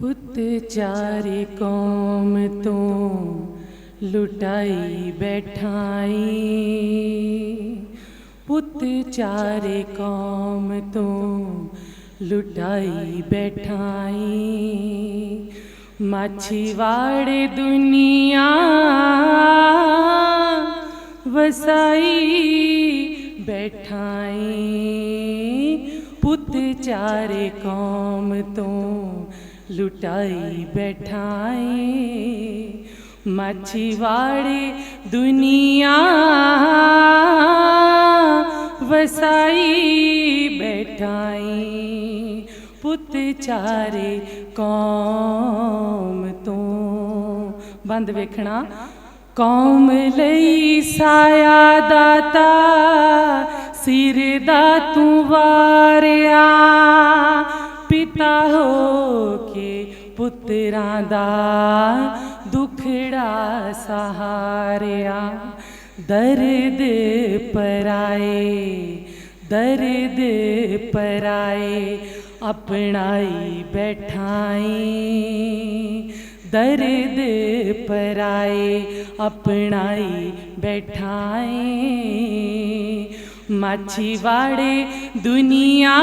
ਪੁੱਤ ਚਾਰੇ ਕੌਮ ਤੋਂ ਲੁਟਾਈ ਬੈਠਾਈ ਪੁੱਤ ਚਾਰੇ ਕੌਮ ਤੋਂ ਲੁਟਾਈ ਬੈਠਾਈ ਮਾਛੀਵਾੜੇ ਦੁਨੀਆ ਵਸਾਈ ਬੈਠਾਈ ਪੁੱਤ ਚਾਰੇ ਕੌਮ ਤੋਂ ਲੁਟਾਈ ਬੈਠਾਈ, ਮਾਛੀਵਾੜੇ ਦੁਨੀਆ, ਵਸਾਈ ਬੈਠਾਈ। ਪੁੱਤ ਚਾਰੇ ਕੌਮ ਤੋਂ। ਬੰਦ ਵੇਖਣਾ। ਕੌਮ ਲਈ ਸਾਇਆ ਦਾਤਾ, ਸਿਰ ਦਾ ਤੂੰ ਵਾਰਿਆ। ਪਿਤਾ ਹੋ ਪੁੱਤਰਾਂ ਦਾ ਦੁਖੜਾ ਸਹਾਰਿਆ। ਦਰਦ ਪਰਾਏ ਦਰਦ ਪਰਾਏ ਆਪਣਾਈ ਬੈਠਾਈ। ਦਰਦ ਪਰਾਏ ਆਪਣਾਈ ਬੈਠਾਏ ਮਾਛੀਵਾੜੇ ਦੁਨੀਆ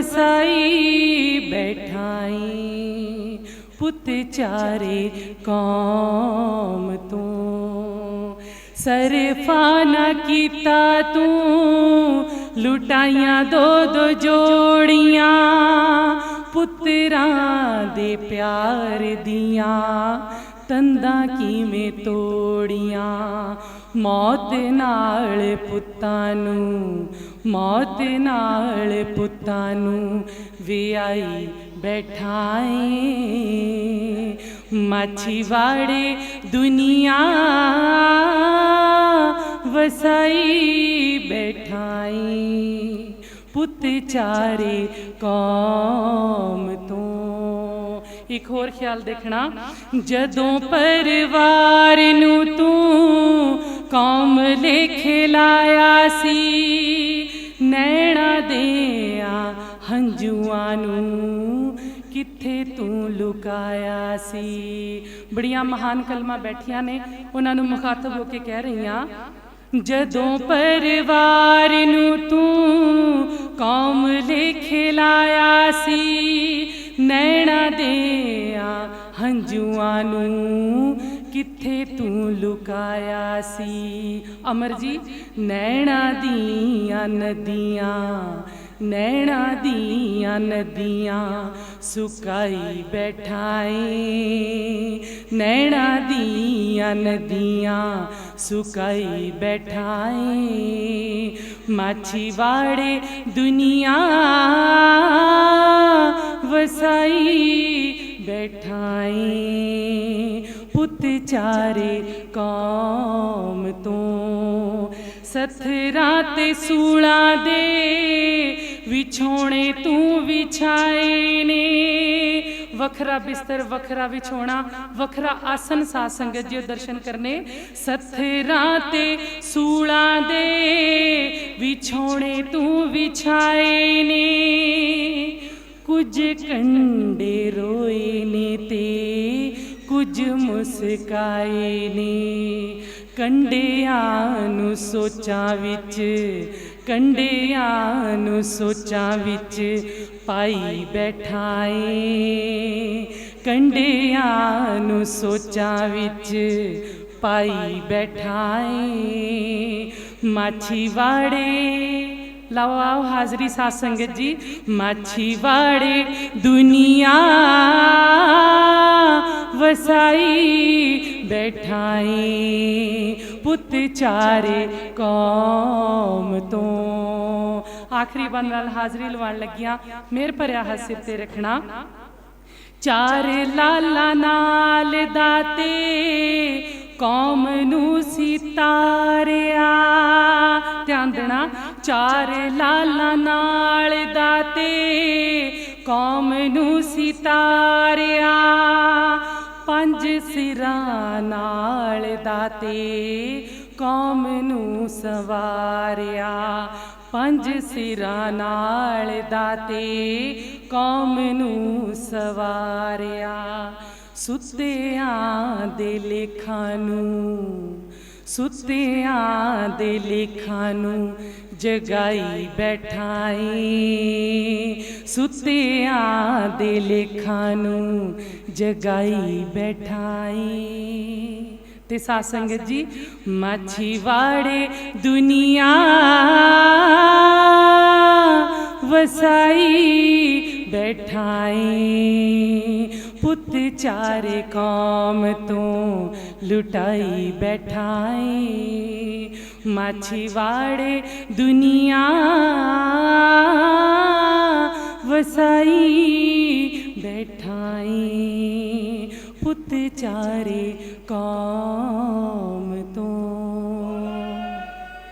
ਵਸਾਈ ਬੈਠਾਈ। ਪੁੱਤ ਚਾਰੇ ਕੌਮ ਤੋਂ। ਸਰਫਾ ਨਾ ਕੀਤਾ ਤੂੰ। ਲੁਟਾਈਆਂ ਦੋ ਦੋ ਜੋੜੀਆਂ। ਪੁੱਤਰਾਂ ਦੇ ਪਿਆਰ ਦੀਆਂ। ਤੰਦਾਂ ਕਿਵੇਂ ਤੋੜੀਆਂ ਮੌਤ ਨਾਲ ਪੁੱਤਾਂ ਨੂੰ ਮੌਤ ਨਾਲ ਪੁੱਤਾਂ ਨੂੰ ਵਿਆਈ ਬੈਠਾਏ ਮਾਛੀਵਾੜੇ ਦੁਨੀਆ ਵਸਾਈ ਬੈਠਾਈ ਪੁੱਤ ਚਾਰੇ ਕੌਮ ਤੋਂ ਇੱਕ ਹੋਰ ਖਿਆਲ ਦੇਖਣਾ। ਜਦੋਂ ਪਰਿਵਾਰ ਨੂੰ ਤੂੰ ਕੌਮ ਲਿਖ ਲਾਇਆ ਸੀ, ਨੈਣਾ ਦਿਆਂ ਹੰਝੂਆਂ ਨੂੰ ਕਿੱਥੇ ਤੂੰ ਲੁਕਾਇਆ ਸੀ? ਬੜੀਆਂ ਮਹਾਨ ਕਲਮਾਂ ਬੈਠੀਆਂ ਨੇ, ਉਹਨਾਂ ਨੂੰ ਮੁਖਾਤਬ ਹੋ ਕੇ ਕਹਿ ਰਹੀਆਂ ਜਦੋਂ ਪਰਿਵਾਰ ਨੂੰ ਤੂੰ ਕੌਮ ਲਿਖ ਲਾਇਆ ਸੀ ਨੈਣਾ ਦਿਆਂ ਹੰਝੂਆਂ ਨੂੰ ਕਿੱਥੇ ਤੂੰ ਲੁਕਾਇਆ ਸੀ? ਅਮਰ ਜੀ, ਨੈਣਾ ਦੀਆਂ ਨਦੀਆਂ, ਨੈਣਾ ਦੀਆਂ ਨਦੀਆਂ ਸੁਕਾਈ ਬੈਠਾਏ ਨੈਣਾ ਦੀਆਂ ਨਦੀਆਂ ਸੁਕਾਈ ਬੈਠਾਈ ਮਾਛੀਵਾੜੇ ਦੁਨੀਆ ਵਸਾਈ ਬੈਠਾਈ ਪੁੱਤ ਚਾਰੇ ਕੌਮ ਤੋਂ ਸਥਰਾਂ ਤੇ ਸੂਲਾ ਦੇ ਵਿਛੋਣੇ ਤੂੰ ਵਿਛਾਏ ਨੇ ਵੱਖਰਾ ਬਿਸਤਰ, ਵੱਖਰਾ ਵਿਛੋਣਾ, ਵੱਖਰਾ ਆਸਨ ਸਾਧ ਸੰਗਤ ਜੀ ਦਰਸ਼ਨ ਕਰਨੇ। ਸਥਰਾਂ ਤੇ ਸੂਲਾਂ ਦੇ ਵਿਛੋਣੇ ਤੂੰ ਵਿਛਾਏ ਨੇ। ਕੁਝ ਕੰਡੇ ਰੋਏ ਨੇ ਤੇ ਕੁਝ ਮੁਸਕਾਏ ਨੇ। ਕੰਡਿਆਂ ਨੂੰ ਸੋਚਾਂ ਵਿੱਚ, ਕੰਡਿਆਂ ਨੂੰ ਸੋਚਾਂ ਵਿੱਚ ਪਾਈ ਬੈਠਾਏ ਕੰਡਿਆਂ ਨੂੰ ਸੋਚਾਂ ਵਿੱਚ ਪਾਈ ਬੈਠਾਏ ਮਾਛੀਵਾੜੇ ਲਓ ਆਓ ਹਾਜ਼ਰੀ ਸਾਧ ਸੰਗਤ ਜੀ ਮਾਛੀਵਾੜੇ ਦੁਨੀਆ ਵਸਾਈ ਬੈਠਾਈ ਪੁੱਤ ਚਾਰੇ ਕੌਮ ਤੋਂ ਆਖਰੀ ਬੰਦ ਨਾਲ ਹਾਜ਼ਰੀ ਲਵਾਉਣ ਲੱਗੀਆਂ। ਮੇਰ ਭਰਿਆ ਹੱਥ ਸਿਰ ਤੇ ਰੱਖਣਾ। ਚਾਰ ਲਾਲਾ ਨਾਲ ਦਾਤੇ, ਕੌਮ ਨੂੰ ਸਿਤਾਰਿਆ। ਧਿਆਨ ਦੇਣਾ, ਚਾਰ ਲਾਲਾ ਨਾਲ ਦਾਤੇ, ਕੌਮ ਨੂੰ ਸਿਤਾਰਿਆ। ਪੰਜ ਸਿਰਾਂ ਨਾਲ ਦਾਤੇ, ਕੌਮ ਨੂੰ ਸਵਾਰਿਆ। ਪੰਜ ਸਿਰਾਂ ਨਾਲ ਦਾਤੇ, ਕੌਮ ਨੂੰ ਸਵਾਰਿਆ। ਸੁੱਤਿਆਂ ਦੇ ਲੇਖਾਂ ਨੂੰ, ਸੁੱਤਿਆਂ ਦੇ ਲੇਖਾਂ ਨੂੰ ਜਗਾਈ ਬੈਠਾਈ। ਸੁੱਤਿਆਂ ਦੇ ਲੇਖਾਂ ਨੂੰ ਜਗਾਈ ਬੈਠਾਈ। ਤੇ ਸਾਧ ਸੰਗਤ ਜੀ ਮਾਛੀਵਾੜੇ ਦੁਨੀਆ ਵਸਾਈ ਬੈਠਾਈ ਪੁੱਤ ਚਾਰੇ ਕੌਮ ਤੋਂ ਲੁਟਾਈ ਬੈਠਾਈ ਮਾਛੀਵਾੜੇ ਦੁਨੀਆ ਵਸਾਈ ਬੈਠਾਈ ਪੁੱਤ ਚਾਰੇ ਕਾ